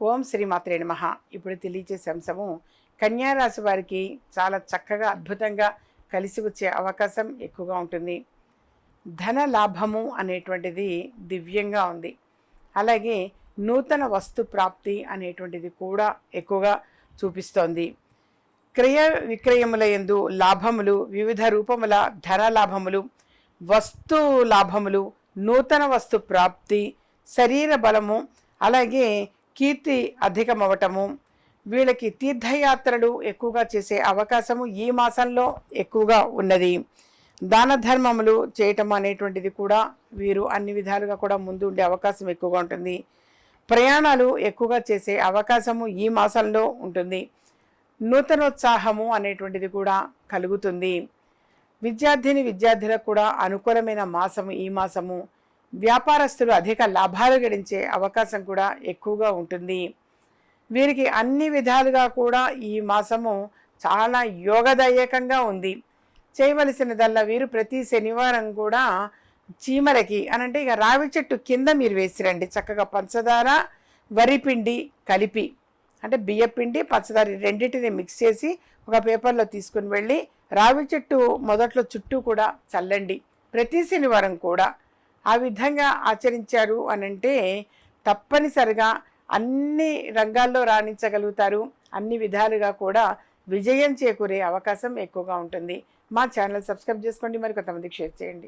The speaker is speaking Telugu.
ఓం శ్రీ మాత్రే నమః. ఇప్పుడు తెలియచేసే అంశము కన్యారాశి వారికి చాలా చక్కగా అద్భుతంగా కలిసి వచ్చే అవకాశం ఎక్కువగా ఉంటుంది. ధన లాభము అనేటువంటిది దివ్యంగా ఉంది. అలాగే నూతన వస్తు ప్రాప్తి అనేటువంటిది కూడా ఎక్కువగా చూపిస్తోంది. క్రయ విక్రయముల యందు లాభములు వివిధ రూపముల ధన లాభములు వస్తు లాభములు నూతన వస్తు ప్రాప్తి శరీర బలము అలాగే కీర్తి అధికమవటము వీళ్ళకి తీర్థయాత్రలు ఎక్కువగా చేసే అవకాశము ఈ మాసంలో ఎక్కువగా ఉన్నది. దాన ధర్మములు చేయటం అనేటువంటిది కూడా వీరు అన్ని విధాలుగా కూడా ముందు ఉండే అవకాశం ఎక్కువగా ఉంటుంది. ప్రయాణాలు ఎక్కువగా చేసే అవకాశము ఈ మాసంలో ఉంటుంది. నూతనోత్సాహము అనేటువంటిది కూడా కలుగుతుంది. విద్యార్థిని విద్యార్థులకు కూడా అనుకూలమైన మాసము ఈ మాసము. వ్యాపారస్తులు అధిక లాభాలు గడించే అవకాశం కూడా ఎక్కువగా ఉంటుంది. వీరికి అన్ని విధాలుగా కూడా ఈ మాసము చాలా యోగదాయకంగా ఉంది. చేయవలసినదల్లా వీరు ప్రతి శనివారం కూడా చీమలకి అనంటే ఇక రావి చెట్టు కింద మీరు వేసిరండి. చక్కగా పంచదార వరిపిండి కలిపి అంటే బియ్యపిండి పంచదార రెండింటిని మిక్స్ చేసి ఒక పేపర్లో తీసుకుని వెళ్ళి రావి చెట్టు మొదట్లో చుట్టూ కూడా చల్లండి. ప్రతి శనివారం కూడా ఆ విధంగా ఆచరించారు అనంటే తప్పనిసరిగా అన్ని రంగాల్లో రాణించగలుగుతారు. అన్ని విధాలుగా కూడా విజయం చేకూరే అవకాశం ఎక్కువగా ఉంటుంది. మా ఛానల్ సబ్స్క్రైబ్ చేసుకోండి. మరి కొంతమందికి షేర్ చేయండి.